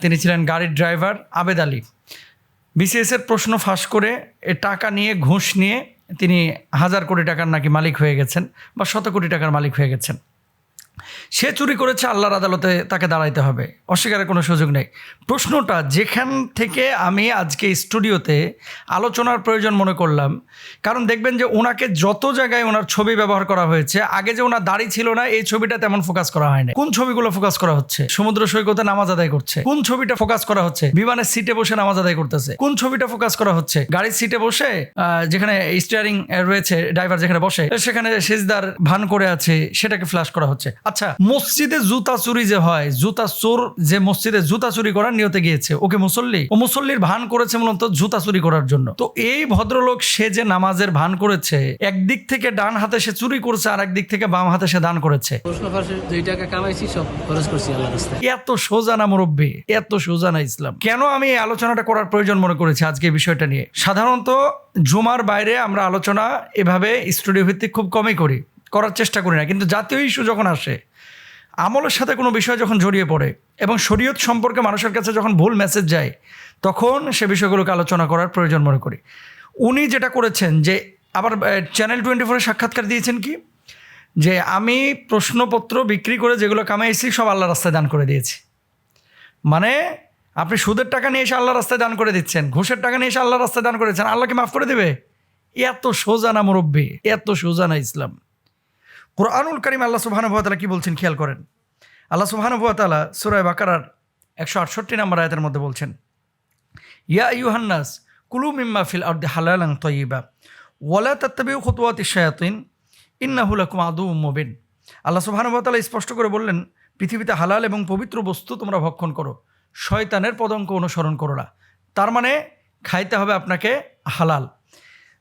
তিনি ছিলেন গাড়ির ড্রাইভার আবেদ আলী। বিসিএসের প্রশ্ন ফাঁস করে এ টাকা নিয়ে, ঘুষ নিয়ে তিনি হাজার কোটি টাকার নাকি মালিক হয়ে গেছেন বা শত কোটি টাকার মালিক হয়ে গেছেন। সে চুরি করেছে আল্লাহর আদালতে তাকে দাঁড়াইতে হবে। অস্বীকারের কোনো সুযোগ নেই। প্রশ্নটা, যেখান থেকে আমি আজকে স্টুডিওতে আলোচনার প্রয়োজন মনে করলাম, কারণ দেখবেন যে ওনাকে যত জায়গায় ওনার ছবি ব্যবহার করা হয়েছে, আগে যে ওনার দাড়ি ছিল না, এই ছবিটা তেমন ফোকাস করা হয়নি। কোন ছবিগুলো ফোকাস করা হচ্ছে? সমুদ্র সৈকতে নামাজ আদায় করছে। কোন ছবিটা ফোকাস করা হচ্ছে? বিমানের সিটে বসে নামাজ আদায় করতেছে। কোন ছবিটা ফোকাস করা হচ্ছে? গাড়ির সিটে বসে যেখানে স্টিয়ারিং রয়েছে ড্রাইভার যেখানে বসে, সেখানে সেজদার ভান করে আছে, সেটাকে ফ্ল্যাশ করা হচ্ছে। আচ্ছা মসজিদে জুতা চুরি যে হয় জুতা চোর যে মসজিদে জুতা চুরি করার নিয়তে গিয়েছে। ওকে মুসল্লি? ও মুসল্লির ভান করেছে মূলত জুতা চুরি করার জন্য। তো এই ভদ্রলোক সে যে নামাজের ভান করেছে একদিক থেকে ডান হাতে সে চুরি করছে আর একদিক থেকে বাম হাতে সে দান করেছে। এত সোজা না মুরব্বী এত সোজা না ইসলাম। কেন আমি এই আলোচনাটা করার প্রয়োজন মনে করেছি আজকে এই বিষয়টা নিয়ে? সাধারণত জুমার বাইরে আমরা আলোচনা এভাবে স্টুডিও ভিত্তিক খুব কমই করি করার চেষ্টা করি না। কিন্তু জাতীয় ইস্যু যখন আসে আমলের সাথে কোনো বিষয় যখন জড়িয়ে পড়ে এবং শরীয়ত সম্পর্কে মানুষের কাছে যখন ভুল মেসেজ যায়, তখন সে বিষয়গুলোকে আলোচনা করার প্রয়োজন মনে করি। উনি যেটা করেছেন যে, আবার চ্যানেল টোয়েন্টি ফোরে সাক্ষাৎকার দিয়েছেন কি? যে, আমি প্রশ্নপত্র বিক্রি করে যেগুলো কামাইছি, সব আল্লাহ রাস্তায় দান করে দিয়েছি। মানে আপনি সুদের টাকা নিয়ে এসে আল্লাহ রাস্তায় দান করে দিচ্ছেন, ঘুষের টাকা নিয়ে এসে আল্লাহ রাস্তায় দান করেছেন আল্লাহকে মাফ করে দেবে? এত সোজা না মুরব্বী, এত সোজা না ইসলাম। কোরআনুল করিম আল্লাহ সুবাহানুভাতালা কি বলছেন খেয়াল করেন। আল্লাহ সুবাহানুভাতালা সুরায় বাকারার একশো আটষট্টি নম্বর আয়তের মধ্যে বলছেন, ইয়া ইউহান্নাস কুলু মিম্মা ফিল আর্দে হালালাং তয়িবা ওয়ালা তাত্তাবিউ খতুয়াতি শায়াতিন ইন্নাহুলাকুম আদু মুবিন। আল্লাহ সুবহানুভাতালা স্পষ্ট করে বললেন, পৃথিবীতে হালাল এবং পবিত্র বস্তু তোমরা ভক্ষণ করো, শয়তানের পদঙ্ক অনুসরণ করো না। তার মানে খাইতে হবে আপনাকে হালাল।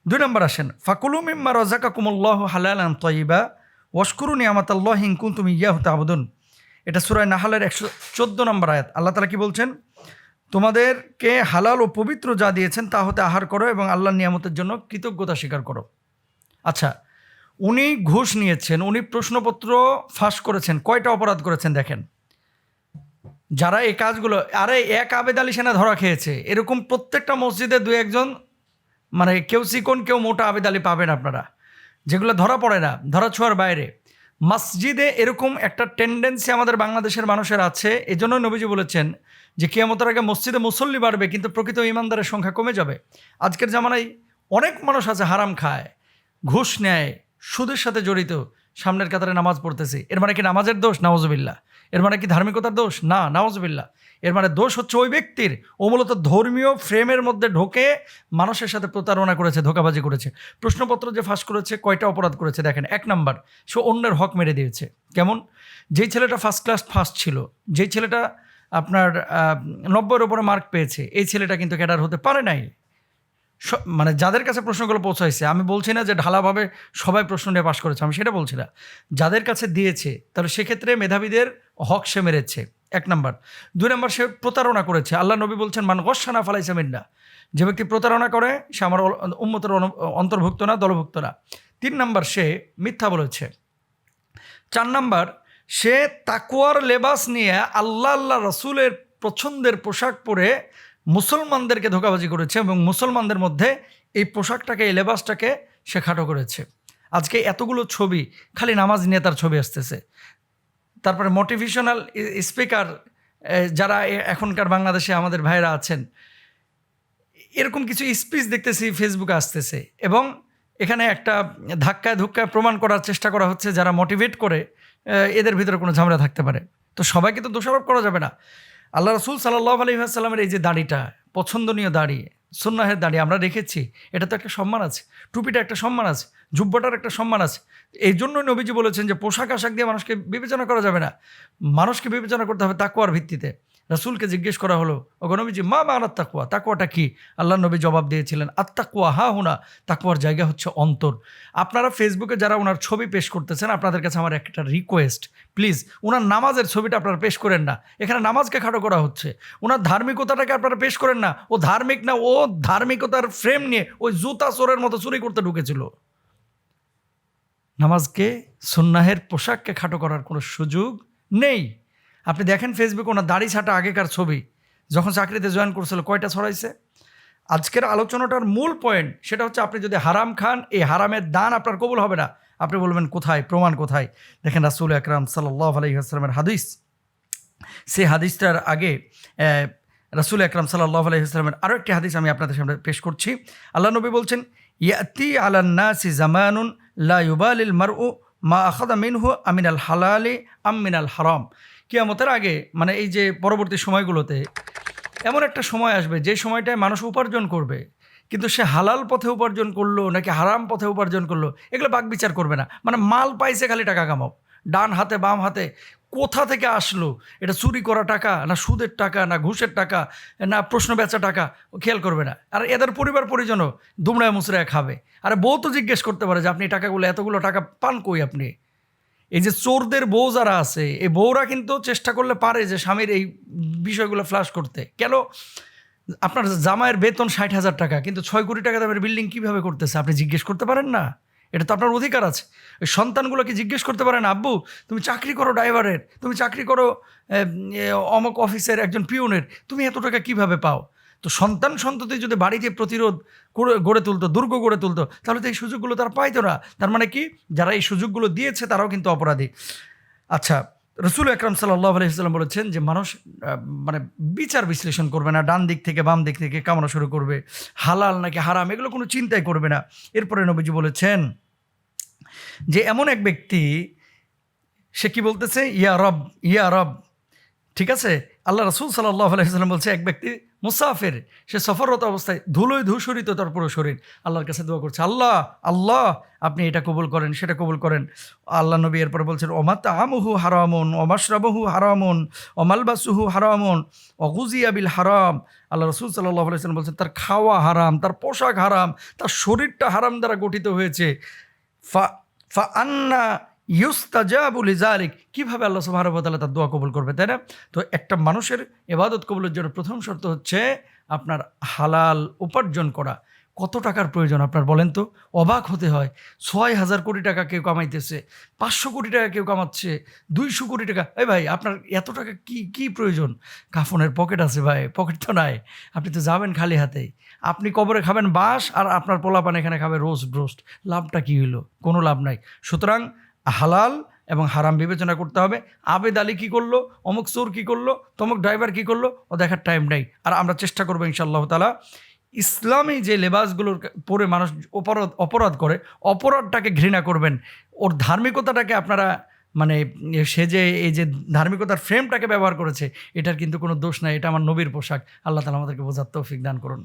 দুই নম্বর আসেন, ফাকুলু মিম্মা রাজাকা কুমুল্লাহ হালালান তয়িবা ওয়াশকুরু নিয়ামাতাল্লাহ হিংকুন তুমি ইয়া হতে আবদুন এটা সুরায় নাহালের একশো চোদ্দ নম্বর আয়াত। আল্লাহ তালা কি বলছেন? তোমাদেরকে হালাল ও পবিত্র যা দিয়েছেন তা হতে আহার করো এবং আল্লাহর নিয়ামতের জন্য কৃতজ্ঞতা স্বীকার করো। আচ্ছা উনি ঘুষ নিয়েছেন, উনি প্রশ্নপত্র ফাঁস করেছেন, কয়টা অপরাধ করেছেন দেখেন। যারা এই কাজগুলো, আরে এক আবেদ আলী সেনা ধরা খেয়েছে, এরকম প্রত্যেকটা মসজিদে দু একজন মানে কেউ চিকন, কেউ মোটা আবেদ আলী পাবেন আপনারা। যেগুলো ধরা পড়ে না, ধরা ছোঁয়ার বাইরে। মসজিদে এরকম একটা টেন্ডেন্সি আমাদের বাংলাদেশের মানুষের আছে। এজন্য নবীজি বলেছেন যে, কেয়ামতের আগে মসজিদে মুসল্লি বাড়বে, কিন্তু প্রকৃত ইমানদারের সংখ্যা কমে যাবে। আজকের জামানায় অনেক মানুষ আছে হারাম খায়, ঘুষ নেয়, সুদের সাথে জড়িত। সামনের কাতারে নামাজ পড়তেছে। এর মানে কি নামাজের দোষ? নওয়াজবিল্লা এর মানে কি ধার্মিকতার দোষ? না নওয়াজবিল্লা এর মানে দোষ হচ্ছে ওই ব্যক্তির। ও মূলত ধর্মীয় ফ্রেমের মধ্যে ঢোকে, মানুষের সাথে প্রতারণা করেছে, ধোকাবাজি করেছে। প্রশ্নপত্র যে ফাঁস করেছে, কয়টা অপরাধ করেছে দেখেন, এক নাম্বার, সে অন্যের হক মেরে দিয়েছে। কেমন? যেই ছেলেটা ফার্স্ট ক্লাস ফার্স্ট ছিল, যেই ছেলেটা আপনার নব্বইয়ের ওপরে মার্ক পেয়েছে, এই ছেলেটা কিন্তু ক্যাডার হতে পারে নাই। মানে যাদের কাছে প্রশ্নগুলো পৌঁছাইছে, আমি বলছি না যে ঢালাভাবে সবাই প্রশ্ন নিয়ে পাশ করেছে, আমি সেটা বলছি না। যাদের কাছে দিয়েছে, তাহলে সেক্ষেত্রে মেধাবীদের হক সে মেরেছে, এক নাম্বার। দুই নাম্বার, সে প্রতারণা করেছে। আল্লাহ নবী বলছেন, মান গসানা ফালাইছে মিন্না যে ব্যক্তি প্রতারণা করে, সে আমার অন- অন্তর্ভুক্ত না, দলভুক্ত না। তিন নাম্বার, সে মিথ্যা বলেছে। চার নাম্বার, সে তাকুয়ার লেবাস নিয়ে আল্লাহ আল্লাহ রসুলের পছন্দের পোশাক পরে মুসলমানদেরকে ধোকাবাজি করেছে এবং মুসলমানদের মধ্যে এই পোশাকটাকে, এই লেবাসটাকে সে খাটো করেছে। আজকে এতগুলো ছবি, খালি নামাজ নিয়ে তার ছবি আসতেছে। তারপরে মোটিভেশনাল স্পিকার যারা এখনকার বাংলাদেশে আমাদের ভাইরা আছেন, এরকম কিছু স্পিচ দেখতেছি ফেসবুকে আসতেছে। এবং এখানে একটা ধাক্কায় ধুক্কায় প্রমাণ করার চেষ্টা করা হচ্ছে, যারা মোটিভেট করে এদের ভিতরে কোনো ঝামেলা থাকতে পারে। তো সবাইকে তো দোষারোপ করা যাবে না। আল্লাহ রসুল সাল্লাহ আলহিহাসাল্লামের এই যে দাড়িটা, পছন্দনীয় দাড়ি সন্ন্যাহের দাড়ি, আমরা রেখেছি এটা তো একটা সম্মান আছে, টুপিটা একটা সম্মান আছে, জুব্বাটার একটা সম্মান আছে। এই জন্য নবীজি বলেছেন যে পোশাক আশাক দিয়ে মানুষকে বিবেচনা করা যাবে না। মানুষকে বিবেচনা করতে হবে তাকুয়ার ভিত্তিতে। রাসুলকে জিজ্ঞেস করা হলো, ওগো নবীজি, মা মা আনার তাকুয়া তাকুয়াটা কি? আল্লাহ নবী জবাব দিয়েছিলেন আত্মাকুয়া হা হুনা তাকুয়ার জায়গা হচ্ছে অন্তর। আপনারা ফেসবুকে যারা ওনার ছবি পেশ করতেছেন, আপনাদের কাছে আমার একটা রিকোয়েস্ট প্লিজ ওনার নামাজের ছবিটা আপনারা পেশ করেন না। এখানে নামাজকে খাটো করা হচ্ছে। ওনার ধার্মিকতাটাকে আপনারা পেশ করেন না। ও ধার্মিক না, ও ধার্মিকতার ফ্রেম নিয়ে ওই জুতা চোরের মতো চুরি করতে ঢুকেছিল। নামাজকে সন্ন্যাহের পোশাককে খাটো করার কোনো সুযোগ নেই। আপনি দেখেন ফেসবুকে ওনার দাড়ি ছাটা আগেকার ছবি, যখন চাকরিতে জয়েন করছিল, কয়টা ছড়াইছে? আজকের আলোচনাটার মূল পয়েন্ট সেটা হচ্ছে আপনি যদি হারাম খান, এই হারামের দান আপনার কবুল হবে না। আপনি বলবেন, কোথায়? প্রমাণ কোথায়? দেখেন রাসুল আকরাম সাল্লাহ আলহিহাস্লামের হাদিস। সেই হাদিসটার আগে রাসুল আকরাম সাল্লাহ আলহিহাস্লামের আরও একটি হাদিস আমি আপনাদের সামনে পেশ করছি। আল্লাহ নবী বলছেন, ইয়াতি আলান্নাসি জামানুন লা ইউবালিল মারউ মা আখাদা মিনহু আমিনাল হালালি আম মিনাল হারাম। কিয়ামতের আগে মানে এই যে পরবর্তী সময়গুলোতে, এমন একটা সময় আসবে, যে সময়টায় মানুষ উপার্জন করবে, কিন্তু সে হালাল পথে উপার্জন করল, নাকি হারাম পথে উপার্জন করল, এগুলো বাক বিচার করবে না। মানে মাল পাইছে খালি টাকা কামাও। ডান হাতে, বাম হাতে, কোথা থেকে আসলো? এটা চুরি করা টাকা, না সুদের টাকা, না ঘুষের টাকা, না প্রশ্ন বেচা টাকা খেয়াল করবে না। আর এদের পরিবার পরিজনও দুমড়ায় মুচড়ায় খাবে। আর বউ তো জিজ্ঞেস করতে পারে যে, আপনি টাকাগুলো, এতগুলো টাকা পান কই আপনি? এই যে চোরদের বউ যারা আছে, এই বউরা কিন্তু চেষ্টা করলে পারে যে স্বামীর এই বিষয়গুলো ফ্লাশ করতে। কেন? আপনার জামাইয়ের বেতন ষাট হাজার টাকা, কিন্তু ছয় কোটি টাকা দামের বিল্ডিং কীভাবে করতেছে? আপনি জিজ্ঞেস করতে পারেন না? এটা তো আপনার অধিকার আছে। ওই সন্তানগুলোকে জিজ্ঞেস করতে পারেন আব্বু, তুমি চাকরি করো ড্রাইভারের তুমি চাকরি করো অমক অফিসের একজন পিওনের তুমি এত টাকা কীভাবে পাও? তো সন্তান সন্ততি যদি বাড়িতে প্রতিরোধ করে, গড়ে তুলতো, দুর্গ গড়ে তুলতো, তাহলে তো এই সুযোগগুলো তারা পাইতো না। তার মানে কি? যারা এই সুযোগগুলো দিয়েছে তারাও কিন্তু অপরাধী। আচ্ছা রসুল আকরাম সাল্লাহ আলহিসাল্লাম বলেছেন যে মানুষ মানে বিচার বিশ্লেষণ করবে না, ডান দিক থেকে বাম দিক থেকে কামনা শুরু করবে, হালাল নাকি হারাম এগুলো কোনো চিন্তাই করবে না। এরপরে নবীজি বলেছেন যে এমন এক ব্যক্তি, সে কি বলতেছে? ইয়া রব ইয়া রব, ঠিক আছে? আল্লাহ রসুল সাল্লাহ আলাইসাল্লাম বলছে, এক ব্যক্তি মুসাফের, সে সফররত অবস্থায় ধুলোয় ধূসরিত তার পুরো শরীর। আল্লাহর কাছে দোয়া করছে, আল্লাহ আল্লাহ, আপনি এটা কবুল করেন, সেটা কবুল করেন। আল্লাহ নবী এরপর বলছেন ওমাত আমহু হারামুন অমাশরাবহু হারামুন অমালবাসুহু হারামুন অগুজিয়া বিল হারাম। আল্লাহ রসুল সাল্লাহ আলাইসাল্লাম বলছেন, তার খাওয়া হারাম, তার পোশাক হারাম, তার শরীরটা হারাম দ্বারা গঠিত হয়েছে। ফা ফা আন্না ইউস্তাজাবুল ইজালিক কীভাবে আল্লাহ সুবাহতালা তার দোয়া কবুল করবে, তাই না? তো একটা মানুষের এবাদত কবুলের জন্য প্রথম শর্ত হচ্ছে আপনার হালাল উপার্জন করা। কত টাকার প্রয়োজন আপনার বলেন তো? অবাক হতে হয়। ছয় হাজার কোটি টাকা কেউ কামাইতেছে, পাঁচশো কোটি টাকা কেউ কামাচ্ছে, দুইশো কোটি টাকা। এই ভাই, আপনার এত টাকা কি কি প্রয়োজন? কাফনের পকেট আছে ভাই, পকেট তো নাই। আপনি তো যাবেন খালি হাতেই। আপনি কবরে খাবেন বাঁশ আর আপনার পোলাপান এখানে খাবে রোস্ট ব্রোস্ট। লাভটা কি হইল? কোনো লাভ নাই। সুতরাং হালাল এবং হারাম বিবেচনা করতে হবে। আবেদ আলী কী করল? অমুক চোর কী করল? তমুক ড্রাইভার কী করল? ও দেখার টাইম নেই। আর আমরা চেষ্টা করব ইনশাআল্লাহ তালা ইসলামী যে লেবাসগুলোর পরে মানুষ অপরাধ অপরাধ করে, অপরাধটাকে ঘৃণা করবেন। ওর ধার্মিকতাটাকে আপনারা মানে সে যে, এই যে ধার্মিকতার ফ্রেমটাকে ব্যবহার করেছে, এটার কিন্তু কোনো দোষ নাই। এটা আমার নবীর পোশাক। আল্লাহ তালা আমাদেরকে বোঝার তৌফিক দান করুন।